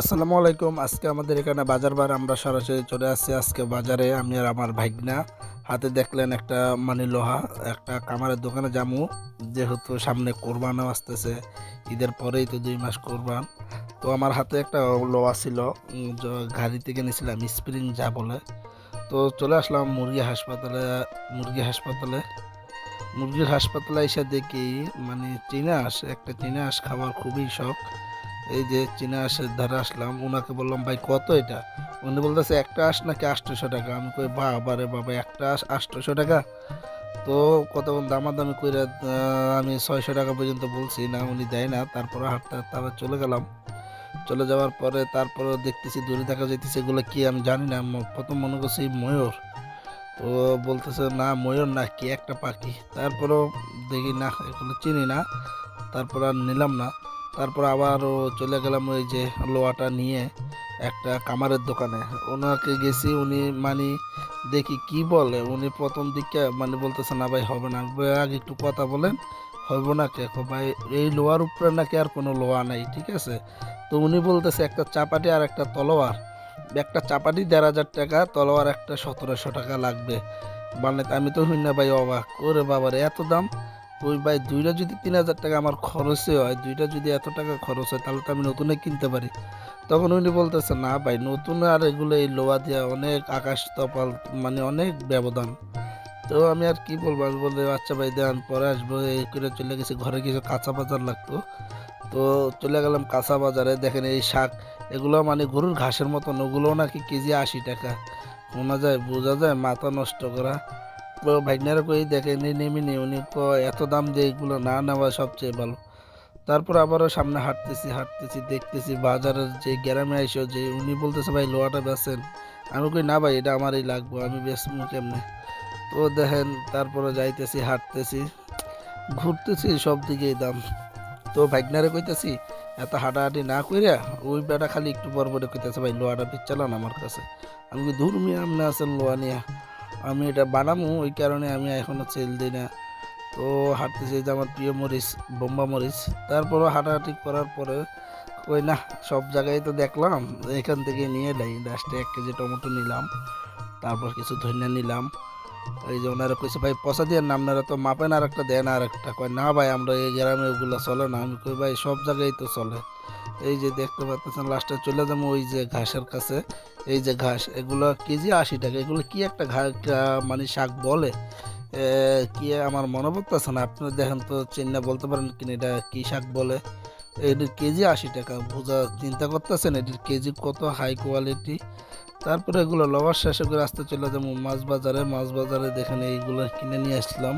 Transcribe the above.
আসসালামু আলাইকুম। আজকে আমাদের এখানে বাজার বার, আমরা সরাসরি চলে আসছি আজকে বাজারে, আমি আর আমার ভাগনা। হাতে দেখলেন একটা মানে লোহা, একটা কামারের দোকানে যামু। যেহেতু সামনে কোরবানও আসতেছে, ঈদের পরেই তো দুই মাস কোরবান। তো আমার হাতে একটা লোহা ছিল গাড়ি থেকে নিয়েছিলাম, স্প্রিং যা বলে। তো চলে আসলাম মুরগি হাসপাতালে মুরগি হাসপাতালে। মুরগির হাসপাতালে এসে দেখি মানে চীনা হাঁস একটা চীনা হাঁস খাবার খুবই শখ। এই যে চীনা হাঁসের ধারে আসলাম ওনাকে বললাম, ভাই, কত এটা? উনি বলতেছে, একটা হাঁস নাকি আটশোশো টাকা? আমি কই বাবা রে বাবা, একটা হাঁস আটশোশো টাকা? তো কতক্ষণ দামাদামি করে আমি ছয়শো টাকা পর্যন্ত বলছি, না উনি দেয় না। তারপরে হাঁটতে হাঁটতে আবার চলে গেলাম। চলে যাওয়ার পরে তারপরে দেখতেছি, দূরে দেখা যাইতেছে, এগুলো কি আমি জানি না। প্রথম মনে করছি ময়ূর। তো বলতেছে, না, ময়ূর না, কি একটা পাখি? তারপরেও দেখি, না, এগুলো চিনি না। তারপর আর নিলাম না। তারপর আবারও চলে গেলাম ওই যে লোহাটা নিয়ে একটা কামারের দোকানে। ওনাকে গেছি, উনি মানে দেখি কি বলে, উনি প্রথম দিকে মানে বলতেছে, না ভাই, হবে না। আগে একটু কথা বলেন, হবে না কে? ভাই, এই লোহার উপরে নাকি আর কোনো লোহা নাই, ঠিক আছে? তো উনি বলতেছে, একটা চাপাটি আর একটা তলোয়ার। একটা চাপাটি দেড় হাজার টাকা, তলোয়ার একটা সতেরোশো টাকা লাগবে। মানে আমি তো হই না ভাই, অবাক। ওরে বাবারে, এত দাম? ওই ভাই, দুইটা যদি তিন হাজার টাকা আমার খরচে হয়, দুইটা যদি এত টাকা খরচ হয়, তাহলে তো আমি নতুনে কিনতে পারি। তখন উনি বলতেছে, না ভাই, নতুন আর এগুলো এই লোহা দিয়া অনেক আকাশ তপাল মানে অনেক ব্যবধান। তো আমি আর কি বলব, আমি বলতে আচ্ছা ভাই, দেন, পরে আসব। এই করে চলে গেছি, ঘরে কিছু কাঁচা বাজার লাগতো। তো চলে গেলাম কাঁচা বাজারে, দেখেন এই শাক, এগুলো মানে গরুর ঘাসের মতন, ওগুলো নাকি কেজি আশি টাকা। শোনা যায়, বোঝা যায়, মাথা নষ্ট করা। তো ভাইনারা কই দেখে নি, নেমে নি, উনি এত দাম দিয়ে এগুলো না নেওয়া সবচেয়ে ভালো। তারপর আবারও সামনে হাঁটতেছি হাঁটতেছি, দেখতেছি বাজারের যে গ্রামে আইসো যে উনি বলতেছে, ভাই, লোহাটা বেচেন। আমি কই, না ভাই, এটা আমারই লাগবে, আমি বেচবো কেমনে? তো দেখেন, তারপরে যাইতেছি, হাঁটতেছি, ঘুরতেছি সব দিকেই দাম। তো ভাইগনারে কইতেছি, এত হাঁটাহাঁটি না কইরা ওই বেটা খালি একটু পর পরে কইতেছে, ভাই, লোহাটা চালান আমার কাছে। আমি মিয়া, আমনে আছেন লোহা নিয়া। আমি এটা বানামু, ওই কারণে আমি এখনও চেল দিই না। তো হাঁটতেছি এই যে আমার প্রিয় মরিচ, বোম্বা মরিচ। তারপরও হাঁটাহাঁটি করার পরে কই না, সব জায়গায় তো দেখলাম, এখান থেকে নিয়ে যাই লাস্টে এক কেজি টমেটো নিলাম, তারপর কিছু ধনিয়া নিলাম। এই যে ওনারা কইছে, ভাই পয়সা দিয়ে না, আপনারা তো মাপেন আর একটা দেন আর একটা কয়, না ভাই, আমরা এই গ্রামে ওগুলো চলে না। আমি কই, ভাই, সব জায়গায় তো চলে। এই যে দেখতে পাচ্ছেন লাস্টে চলে যাব ওই যে ঘাসের কাছে। এই যে ঘাস, এগুলো কেজি আশি টাকা। এগুলো কি একটা ঘাস মানে শাক বলে? কি আমার মনে পড়তেছে না। আপনি দেখেন তো চিন্তা বলতে পারেন কিনা এটা কি শাক বলে? এটির কেজি আশি টাকা। বোঝা, চিন্তা করতেছেন এটির কেজি কত? হাই কোয়ালিটি তারপরে এগুলো লবার শেষে করে আসতে চলে যাব মাছ বাজারে। মাছ বাজারে দেখেন এইগুলো কিনে নিয়ে আসলাম।